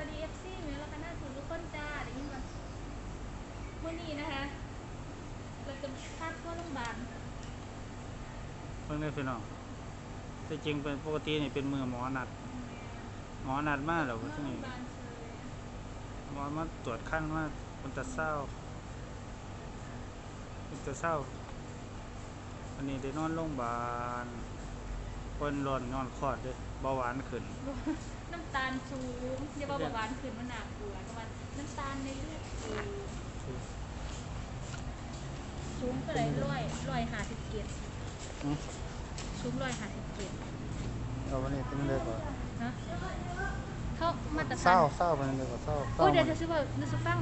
วัสดีเอฟซีเมียแล้วก็น่าสุดทุกคนจ้าได้ยินว่าเมื่อนี้นะคะ เราจะพาเข้าโรงพยาบาลเพิ่งได้พี่น้องแต่จริงเป็นปกตินี่เป็นมือหมอนัด หมอนัดมาแล้วเข้าที่โรงพนี่ยาบาลเฉยหมอมาตรวจขั้นว่าคนตะเศร้าคนตะเศร้าอันนี้ได้นอนโรงพยาบาลคนร้อนนอนคลอดเด้วยเบาหวานขึ้น น้ำตาลสูงเดี๋ยวว่าเบาหวานขึ้นมันหนักปวดก็ว่าน้ำตาลในเลือดสูงสูงก็เลยร้อยร้อยห้าสิบเจ็ดอืมสูงร้อยห้าสิบเจ็ดเอาวันนี้เป็นเลยก่อนนะเขามาตรเศร้าเศร้าไปเลยก่อนเศร้าเศร้าโอ้ยเดี๋ยวจะซื้อว่าจะซื้อฟัง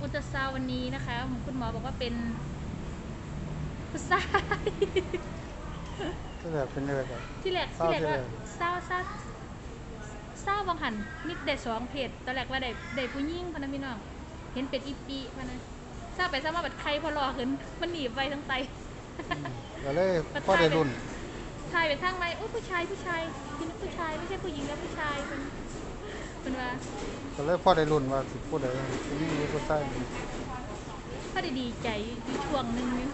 อุลตราซาวด์วันนี้นะคะคุณหมอบอกว่าเป็นผู้ชายก็แบบเป็นเลยก่อนที่แรกที่แรกว่าเศร้าเศร้า เศร้าบางหันมีได้สองเพจตอนแรกว่าได้ได้ผู้หญิงพะนะพี่น้อง เห็นเป็นอีปีพะนะทราบไปทราบมาบัดใครพอรอขึ้นมันหนีบไปทั้งไตก็เลยพ่อได้รุ่นชายไปทางไรโอ้ยผู้ชายผู้ชายคือผู้ชายไม่ใช่ผู้หญิงแล้วผู้ชายเป็นเป็นว่าก็เลยพ่อได้รุ่นว่าสิพูดอะไรผู้หญิงหรือผู้ชายก็ได้ดีใจอยู่ช่วงหนึ่งนึง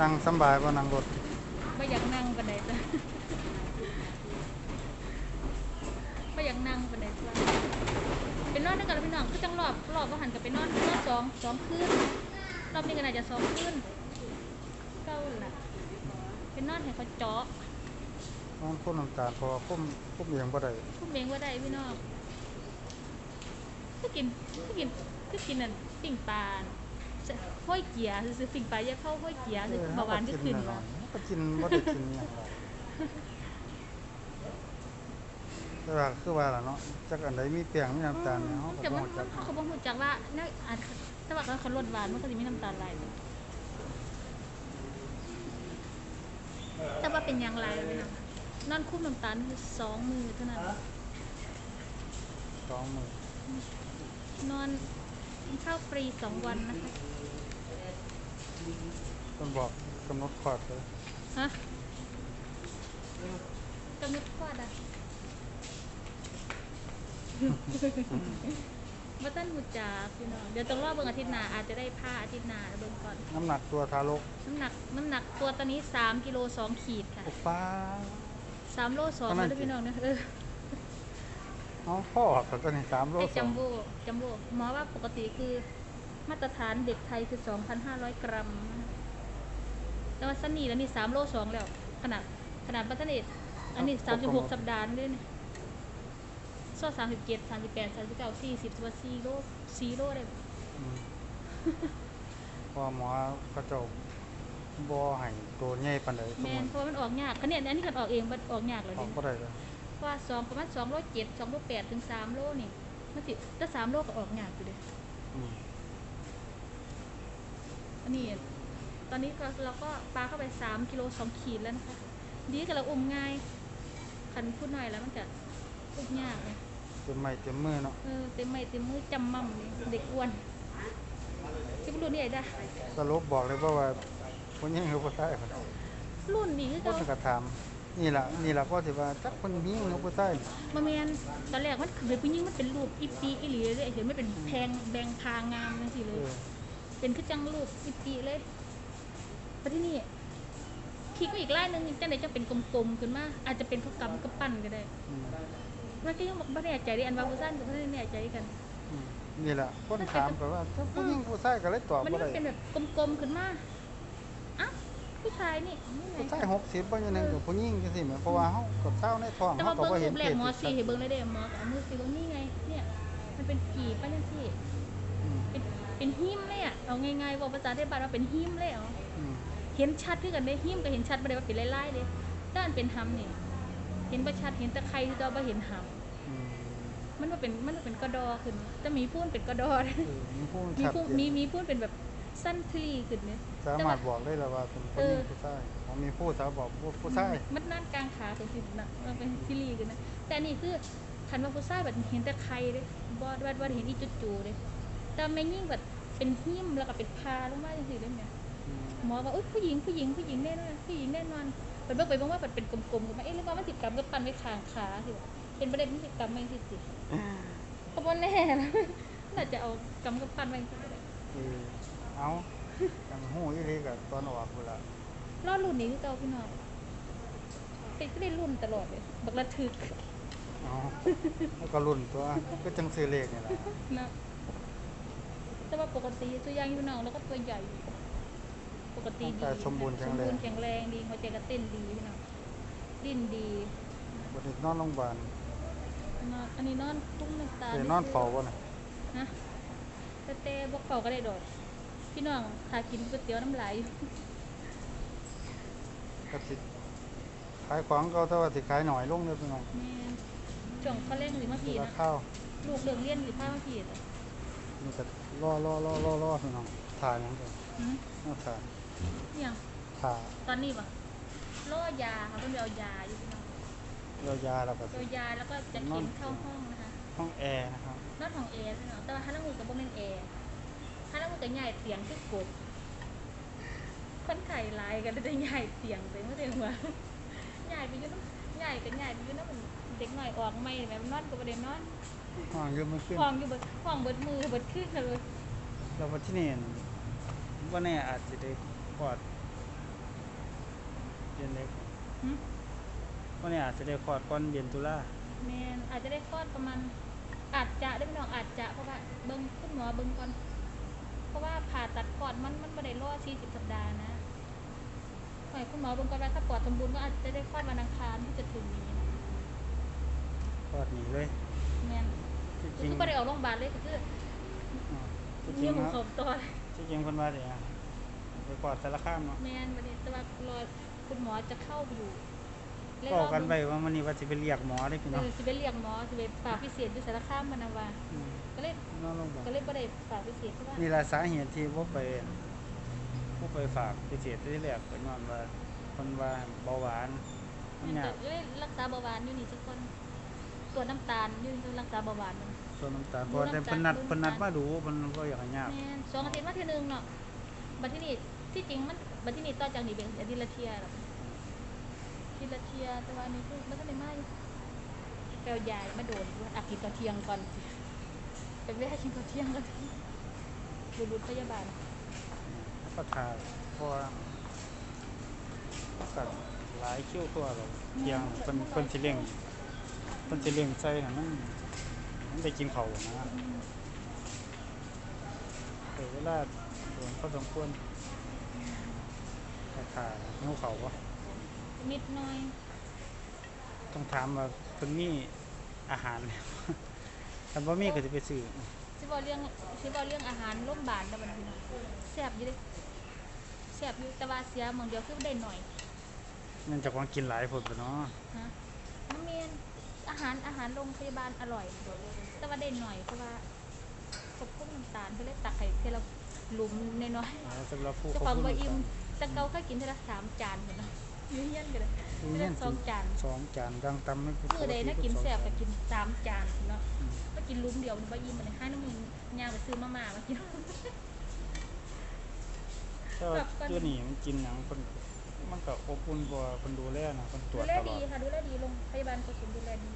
นั่งสำบายว่านั่งรถไม่อยากนั่งปานใดจ้ะไม่ อยากนั่งปานใดจ้ะเป็นนอนด้วยกันแล้วพี่น้องคือจังรอบรอบก็หันกับไปนอนนอนสองสองคืนรอบนี้ก็น่าจะสองคืนเก้าล่ะเป็นนอนให้เขาเจาะน้องพ่นน้ำตาลเพราะว่าพุ่มพุ่มเอียงบ่ได้พุ่มเองว่าได้พี่น้องก็กินก็กินก็กินนั่นปิ่งปลาห้อยเกียร์ซื้อๆปิ่งปลาอย่าเข้าห้อยเกียร์ซื้อเบาหวานก็ขึ้นเออว่ะก็กินบ่ได้กินอย่างไร แต่ว่าคือว่าล่ะเนาะจักอันใดมีเปียงมีน้ำตาลเนี่ยเฮาก็แต่บ่มันรู้จักเขาบอกรู้จักว่าเนี่ยอาจแต่ว่าเขาลดหวานมันก็จะมีน้ำตาลไหลแต่ว่าเป็นอย่างไรเลยนะนอนคุ้มน้ำตาลคือสองมือเท่านั้น สองมือนอนเข้าฟรีสองวันนะคะเพิ่นบอกกำหนดคลอดเลยฮะกำหนดคลอดอะ มาตั้นหูจักพี่น้องเดี๋ยวต้องรอเบิ่งอาทิตย์หน้าอาจจะได้ผ้าอาทิตย์หน้าเบิ่งก่อน น้ำหนักตัวทารกน้ำหนักน้ำหนักตัวตอนนี้สามกิโลสองขีดค่ะโอ้ป้า สามโลสองประมาณแล้วพี่น้องนะเออเอาพ่อก็ตอนนี้3โลไอ้สอจังมโบ้จัมโบ้หมอว่าปกติคือ มาตรฐานเด็กไทยคือ 2,500 กรัมนะคะแต่ว่าสันนี่แล้วนี่สามโลสองแล้ว ขนาดขนาดบัตเทเนตอันนี้ 36 สัปดาห์ด้วยนะส่วน37 38 39 40ตัว4โล4โลได้บ่อืมเพราะว่าหมอเขาเจ้าบ่ให้ตัวใหญ่ปานใดสมแม่มุนติเพราะว่ามันออกยากคะแนนอันนี้กันออกเองมันออกยากเลยออกเด้บ่ได้เลยเพราะว่าสองประมาณ2โล7 2โล8ถึง3โลนี่มันสิถ้า3โลก็ออกยากอยู่เด้ อืมอันนี้ตอนนี้ก็เราก็ปลาเข้าไปสามกิโลสองขีดแล้วนะคะ ดีกับเราอุ้มง่ายขันพูดหน่อยแล้วมันจะอุ้มยากเลยเต็มไม้เต็มมือเนาะเออเต็มไม้เต็มมือจำมั่มเลยเด็กอ้วนที่รุ่นนี้ไอ้ได้สรุปบอกเลยว่าว่าผู้หญิงหรือผู้ชายคนรุ่นนี้คือคเขานก็ถามนี่ล่ะนี่ล่ะก็สิว่าจักคนหญิงหรือผู้ชายมาเมียนตอนแรกมันคือผู้หญิงมันเป็นรูปอีปีอีหลีเลยเห็นไม่เป็นแพงแบงพางามนั่นสิเลเอยอเป็นคือจังรูปอีปีเลยแต่ที่นี่พีกก็อีกไล่หนึงจังไหนจะเป็นกลมๆขึ้นมาอาจจะเป็นเขากำกับปั้นก็ได้ อืมมันก็ยังบอกไม่แน่ใจดิอันว่าผู้สั้นกับผู้สั้นแน่ใจกันอืมนี่ล่ะคนถามก็ว่าจักผู้หญิงผู้ชายก็เลยตอบมันบ่มัได้นเป็นแบบกลมๆขึ้นมาอะผู้ชายนี่นี่ไงผู้ชาย60บ่อย่างหนึงกับผู้หญิงจังซี่แหมเพราะว่าเฮากับเช้าในท้องแต่เฮาว่าก็เบิ้งบ่เห็รูนปแรเพกศหมอที่สี่ให้เบิ้งเลยเด้อหมอเอามือสี่เบิ้งนี่ไง เนี่ย มันเป็นผีป้าจังสี่อืมเป็นเป็นหิมเลยอะเอาง่ายๆบอกภาษาไทยบ้านว่าเป็นหิมเลยเหรอ อืมเห็นชัดขึ้นกันเลยหิมก็เห็นชัดไม่ได้ว่าเป็นไล่ๆเลยด้านเป็นหำนี่ เห็นประชัดเห็นแตะไคร้ที่ตัวบ่เห็นหอืมำมันว่าเป็นมันว่าเป็นกระดอขึ้นแต่มีพูนเป็นกระดอเออมีผู้มีชัดพูนเจนมีมีพูนเป็นแบบสั้นทลีขึ้นเนี่ยสามารถบอกได้แล้วว่าเป็นผู้หญิงผู้ชายผมมีผู้สาวบอกว่าผู้ชายมันนั่นกลางขาเป็นสินะมันเป็นซิลีกันนะแต่อันนี่คือคันว่าผู้ชายแบบเห็นแต่ไข่เลยบอดวัดวัดเห็นอีจุดจูเลยแต่แม่ยิ่งแบบเป็นหิ้มแล้วก็เป็นพาลงมาจังซี่เลยแม่อืมหมอว่าอุ้ยผู้หญิงผู้หญิงผู้หญิงแน่นอนผู้หญิงแน่นอน เปิดเบิกไปบ้างว่าเปิดเป็นกลมๆกันมาเอ๊ะหรือว่ามันติดกับกับปันไว้ข้างขาสิวะเป็นประเด็นพฤติกรรมไม่สิสิก็บ่แน่นะน่าจะเอากำกับปั้นไว้สิก็ได้เออเอาจังหูอีหลีกับตอนออกพุ่นละรอดรุ่นนี้คือเก่าพี่น้องเป็นก็ได้รุ่นตลอดเลยบักระทึกเอาแล้วก็รุ่นตัวก็จังซื้อเลขนี่ล่ะนะแต่ว่าปกติตัวอยางอยู่น้องแล้วก็ตัวใหญ่ ปกติดีแต่สมบูรณ์แข็งแรงสมบูรณ์แข็งแรงดีหัวใจก็เต้นดีพี่น้องดิ้นดีบ่ได้นอนโรงพยาบาลนอนอันนี้นอนตุ้งน้ำตาได้นอนเฝ้าบ่น่ะนะแต่แต่บกเป่าก็ได้ดอกพี่น้องหากินก๋วยเตี๋ยวน้ำลายอยู่ก็สิขายของเก่าแต่ว่าสิขายหน่อยลงเด้อพี่น้องแม่นจ่องเขาเล่นหรือมาผีรานะข้าวลูกเรื่องเรียนหรือผ้ามาผีอะนี่ก็รอรอรอรอรอพี่น้องถ่าหยังเด้อหืมเอาถ่า เนี่ยงถ่าตอนนี้ปะล่อยาค่ะเพิ่นไปเอายาอยู่พี่น้องเรายาแล้วก็เอายาแล้วก็จะเข็นเข้าห้องนะคะห้องแอร์นะครับนอนของแอร์พี่น้องแต่ว่าฮันน้ำมือกับบ่แม่นแอร์ฮันน้ำมือกับใหญ่เตียงคือกบคนไข่ลายกันได้ใหญ่เตียงไปเมื่อเดือนว่าใหญ่ไปอยู่น้ำใหญ่กับใหญ่ไปอยู่น้ำมันเด็กหน่อยออกไม่แม่นอนก็บ่ได้นอนห้องเยอะไม่ขึ้นห้องอยู่เบิดห้องเบิดมือเบิดขึ้นเลยเราวันที่นี่ว่าแน่อาจจะได้ คลอดเดือนเล็กหึว่าแน่อาจจะได้คลอดก่อนเดือนตุลาแม่นอาจจะได้คลอดประมาณอาจจะได้พี่น้องอาจจะเพราะว่าเบิ่งคุณหมอเบิ่งก่อน เพราะว่าผ่าตัดปอดมันมันบ่ได้รอ40สัปดาห์นะหมายคุณหมอเบิ่งก่อนว่าถ้าปอดสมบูรณ์ก็อาจจะได้คลอดวันอังคารที่จะถึงนี้นะคลอดหนีเลยแม่นที่จคืริงอบ่ได้ออกโรงพยาบาลเลยก็คืออ่าที่จริเงี้ยงหมูเนาะเขาตัว ที่จริงคนว่าเดี๋ยว ไปคลอดแต่ละข้ามเนาะแม่นบัดนี้แต่ว่ารอคุณหมอจะเข้าไปอยู่เลยก็รอกันไปว่ามันนี่ว่าสิไปเรียกหมอได้พี่เอเนาะอสิไปเรียกหมอสิไปฝากพิเศษอยู่สารคามมันนะว่ามก็เลยนอนโรงพยาบาลก็เลยบ่ได้ฝากพิเศษเพราะว่านี่แหละสาเหตุที่บ่ไปบ่ไปฝากพิเศษที่แรกก็ย้อนว่าคนว่าเบาหวานมันแม่นยากก็เลยรักษาเบาหวานอยู่นี่ทุกคนตรวจน้ำตาลอยู่นี่รักษาเบาหวานมันส่วนน้ำตาลเพราะแต่เพิ่นนัดเพิ่นนัดมาดูเพิ่นบ่อยากให้ยากแม่นสองอาทิตย์มาทีนึงเนาะบัดที่นี่ ที่จริงมันบัดที่นี่ต่อจากนี้เป็นอาทิตย์ละเที่ยหรอกอาทิตย์ละเที่ยแต่ว่าอันนี้คือมันทันได้มาอยู่แปลยายมาโดนอยู่อากินตอนเที่ยงก่อนสิไปแวะกินตอนเที่ยงกันบุรุษพยาบาลก็ทาเพราะว่าก็หลายคิ้วตัวเราเที่ยงเพิ่นเพิ่นสิเลี้ยงเพิ่นสิเลี้ยงใส่ให้มันมันได้กินข้าวนะแต่เวลาโดนพอสมควร ก็ทาหิวข้าวบ่นิดหน่อย ต้องถามว่าเพิ่นมีอาหารแล้วคันบ่มีก็สิไปซื้อสิบอกเรื่องสิบอกเรื่องอาหารร่มบานแล้วมันพี่น้องแซ่บอยู่เด้แซ่บอยู่แต่ว่าเสียหมองเดียวคือได้หน่อยนั่นเจากของกินหลายพุ่นไปเนาะฮะมันมีอาหารอาหารโรงพยาบาลอร่อย แต่ว่าได้หน่อยเพราะว่าควบคุมน้ำตาลเพื่อเลยตักให้เทละหลุมน้อยแล้วสำหรับผู้ๆเจ้าของบ่อิ่ม แต่เกาเคยกินเทละสามจานเหมือนกันอยืนยันกันเลยเทละสองจานสองจานดังตำไม่มือใดน่ากินแซ่บก็กินสามจานเนาะก็กินหลุมเดียวมันบ่อิ่มเลยให้น้ำมือย่างไปซื้อมาม่ามากินก็ตัวนี้มันกินหยังเพิ่นมันก็อบอุ่นกว่าเพิ่นดูแลนะเพิ่นตรดูวจแลตลดีอดค่ะดูแลดีโรงพยาบาลกุศลดูแลดี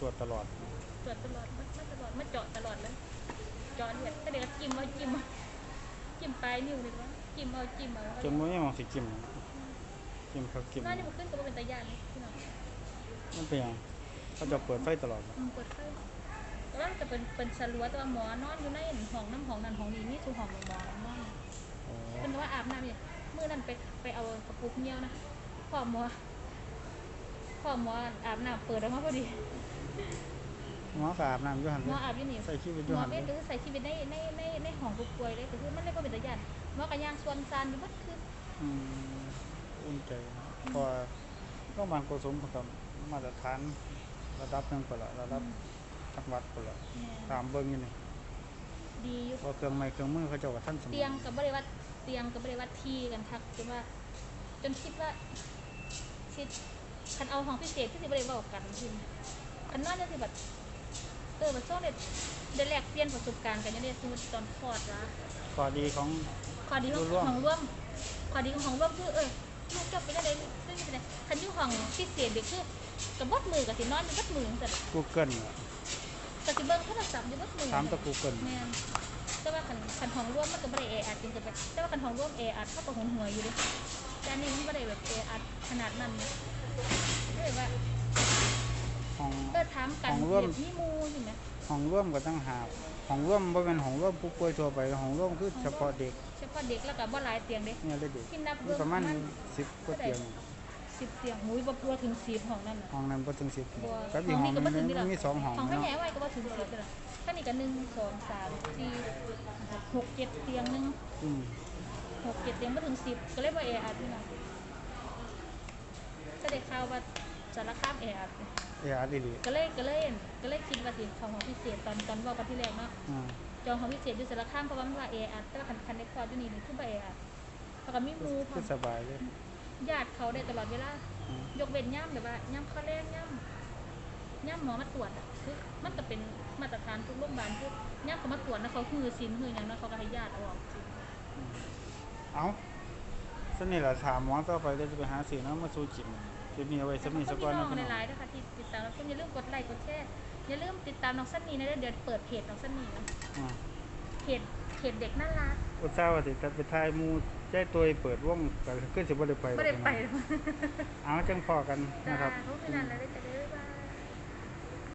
ตรวจตลอดตรวจตลอดมามาตลอดมาเจาะตลอดเลยเจาะเลือดก็เดี๋ยวก็จิ้มเอาจิ้มเอาจิ้มปลายนิ้วเลยว่า จิ้มเอาจิ้มเอาจนบ่มีหมองสิกินกินเขากินน่าจะมาขึ้นตัวเป็นตาย่านเลยพี่น้องมันเป็นหยังเขาจะเปิดไฟตลอดอืมเปิดไฟแต่ว่าจะเป็นเป็นสลัวแต่ว่าหมอนอนอยู่ในห้องน้ำห้องนั้นห้องนี้นี่คือห้องหมอนอนโอ้เป็นว่าอาบน้ำเนี่ยเมื่อนั้นไปไปเอากระปุกเงี้ยวนะพ่อหมอพ่อหมออาบน้ำเปิดออกมาพอดี หมอก็อาบน้ำอยู่หั่นหเลมอยอาบอยู่นี่ใส่ชีวิตอหยู่มอหั่นเวเลทยก็คือใส่ชีวิตในในในในห้องผู้ป่วยเลยก็คือมันเลยก็เป็นตาย่านหมอกระย่างส่วนซานอยู่บัดคืออืมอุ่นใจนะเพราะว่าโรงพยาบาลโกสมก็มาตรฐานระดับหนึงพุ่นละระดับจังหวัดพุ่นละแม่ตามเบิ่งอยู่นี่ดีอยู่ เพราะเครื่องไม้เครื่องมือเขาเจ้าก็ทันสมัยเตียงกับบริวัตเตียงกับบริวัตที่กันทักจนว่า จนคิดว่าคิดคันเอาห้องพิเศษที่สิบริบอกกันทีคันนอนจะสิแบบ เออมันโซ่เด็ดเดแลกเปลี่ยนประสบการณ์กันอยังได้สมมติตอนคลอดละข้อดีของ ข้อดีของร่วม ของร่วมข้อดีของของร่วมคือเออลูกจบไปได้เลยซึ่งเป็นไงคันอยุ่ของพิเศษเด็กคือกับบดมือกับสินอนอยู่บดมือแต่กูเกิลกับสิเบิ้งโทรศัพท์อยู่บดมือถามตะกูเกิลแม่นแต่ว่าคันคันห้องร่วมมันก็บ่ได้แออัดจริงๆแบบแต่ว่าคันห้องร่วมแออัดเข้ากับหัวหัวอยู่เดิแต่อันนี้มันบ่ได้แบบแออัดขนาดนั้นนะเลยว่า ห้อง ก็ถามกันห้องร่วมแบบมีหมู่อยู่ไหมห้องร่วมก็ตั้งหากห้องร่วมบ่เป็นห้องร่วมผู้ป่วยทั่วไปห้องร่วมคือเฉพาะเด็กเฉพาะเด็กแล้วก็บ่หลายเตียงเด้เนี่ยเลยเด็กที่นับมีเบิ่งประมาณประมาณ10กว่าเตียงสิบเตียงมุ้ยบ่บ่ถึงสิบห้องนั่นน่ะห้องนั้นบ่ถึง10บัวกับอีกห้องก็นึบ่ถึงงนี่หรอกมีสองห้องของข้าเนาะใหญ่ไว้ก็บ่ถึงสิบเลยข้านี่ก็หนึ่งสองสามสี่หกเจ็ดเตียงหนึงอืมหกเจ็ดเตียงบ่ถึงสิบก็เลยบ่แออัดนี่นะก็ได้ข่าวว่าสารคามแออัดเออาร์ดีดีก็เลยก็เลยก็เลยคิดว่าสิของของพิเศษตอนตอนเว้ากันที่แรกเนาะอ่าจองของพิเศษอยู่สารคามเพราะว่ามันว่าแออัดแต่ว่าคันคันได้พออยู่นี่นี่คือบ่แออัดแล้วก็มีหมู่พร้อคือมสบายเลยญาติเขาได้ตลอดเวลา อืมยกเว้นย่ำแบบว่าย่ำข้อแรกย่ำย่ำหมอมาตรวจอะคือมันก็เป็นมาตรฐานทุกโรงพยาบาลทุกย่ำเขามาตรวจนะเขาหือซินหืออย่างนั้นเขาก็ให้ญาติเอาออกเอาสนี่ล่ะถามหมอต่อไปเลยจะไปหาสีน้ำมาสู้จิม คลิปนี้เอาไว้สักนี้สักก่อนน้นะองพี่ในน้องไลน์นะคะที่ติดตามเราชมอย่าลืมกดไลค์กดแชร์อย่าลืมติดตามน้องสันนี่นะเดี๋ยวเปิดเพจน้องสันนี่นะอ่าเพจเพจเด็กน่ารักอุตส่าห์ว่าสิจะไปถ่ายหมู่ใจตัวเปิดวงก็คือสิบ่ได้ไปไม่ได้ไปหรอกเอาจังพอกันจ้านะครับ